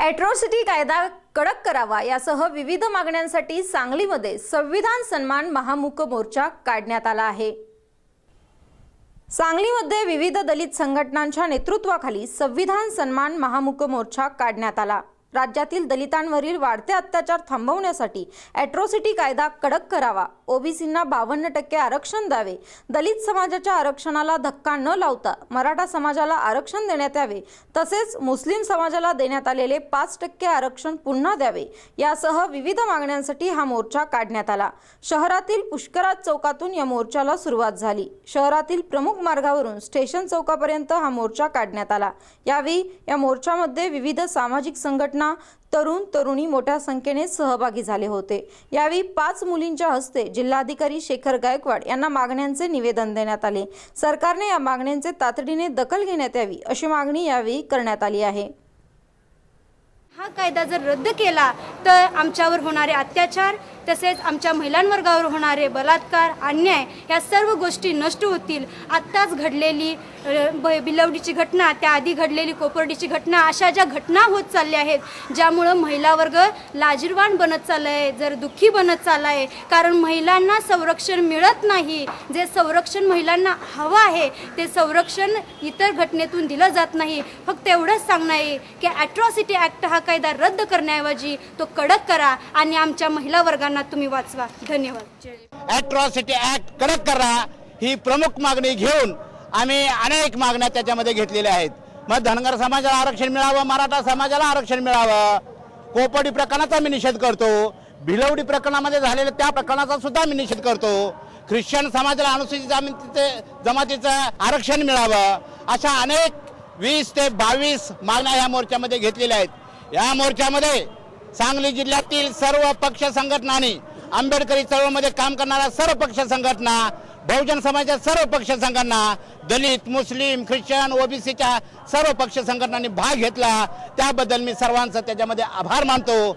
Atrocity कायदा कडक करावा यासह विविध मागण्यांसाठी सांगलीमध्ये संविधान सन्मान महामुक मोर्चा काढण्यात आला आहे. सांगलीमध्ये विविध दलित संघटनांच्या नेतृत्वाखाली संविधान सन्मान महामुक मोर्चा काढण्यात आला. राज्यातील दलितांवरील वाढते अत्याचार थांबवण्यासाठी ॲट्रॉसिटी कायदा कडक करावा. ओबीसींना बावन्न टक्के आरक्षण द्यावे. दलित समाजाच्या आरक्षणाला धक्का न लावता मराठा समाजाला आरक्षण देण्यात यावे. तसेच मुस्लिम समाजाला देण्यात आलेले पाच टक्के आरक्षण पुन्हा द्यावे. यासह विविध मागण्यांसाठी हा मोर्चा काढण्यात आला. शहरातील पुष्कराज चौकातून या मोर्चाला सुरुवात झाली. शहरातील प्रमुख मार्गावरून स्टेशन चौकापर्यंत हा मोर्चा काढण्यात आला. यावेळी या मोर्चामध्ये विविध सामाजिक संघटना तरुण तरुणी मोठ्या संख्येने सहभागी झाले होते. यावेळी पाच मुलींच्या हस्ते जिल्हाधिकारी शेखर गायकवाड यांना मागण्यांचे निवेदन देण्यात आले. सरकारने या मागण्यांचे तातडीने दखल घेण्यात यावी अशी मागणी यावेळी करण्यात आली आहे. हा कायदा जर रद्द केला तर आमच्यावर होणारे अत्याचार तसेच आमच्या महिलांवर्गावर होणारे बलात्कार अन्याय या सर्व गोष्टी नष्ट होतील. आत्ताच घडलेली बिलवडीची घटना त्याआधी घडलेली कोपर्डीची घटना अशा ज्या घटना होत चालल्या आहेत ज्यामुळं महिला वर्ग लाजीरवाण बनत चालला आहे जर दुःखी बनत चालला आहे कारण महिलांना संरक्षण मिळत नाही. जे संरक्षण महिलांना हवं आहे ते संरक्षण इतर घटनेतून दिलं जात नाही. फक्त एवढंच सांगणं आहे की ॲट्रॉसिटी ॲक्ट हा कायदा रद्द करण्याऐवजी तो कडक करा आणि आमच्या महिला वर्गांना तुम्ही वाचवा. धन्यवाद. जय अॅट्रॉसिटी ऍक्ट कडक करा. ही प्रमुख मागणी घेऊन आम्ही अनेक मागण्या त्याच्यामध्ये घेतलेल्या आहेत. मग धनगर समाजाला आरक्षण मिळावं मराठा समाजाला आरक्षण मिळावं? कोपडी प्रकरणाचा मी निषेध करतो. भिलवडी प्रकरणामध्ये झालेल्या त्या प्रकरणाचा सुद्धा मी निषेध करतो. ख्रिश्चन समाजाला अनुसूचित जमातीचे जमातीचं आरक्षण मिळावं. अशा अनेक वीस ते बावीस मागण्या ह्या मोर्चामध्ये घेतलेल्या आहेत. या मोर्चामध्ये सांगली जिल्ह्यातील सर्व पक्ष संघटनांनी आंबेडकरी चळवळमध्ये काम करणाऱ्या सर्व पक्ष संघटना बहुजन समाजाच्या सर्व पक्ष संघटना दलित मुस्लिम ख्रिश्चन ओबीसीच्या सर्व पक्ष संघटनांनी भाग घेतला. त्याबद्दल मी सर्वांचा त्याच्यामध्ये आभार मानतो.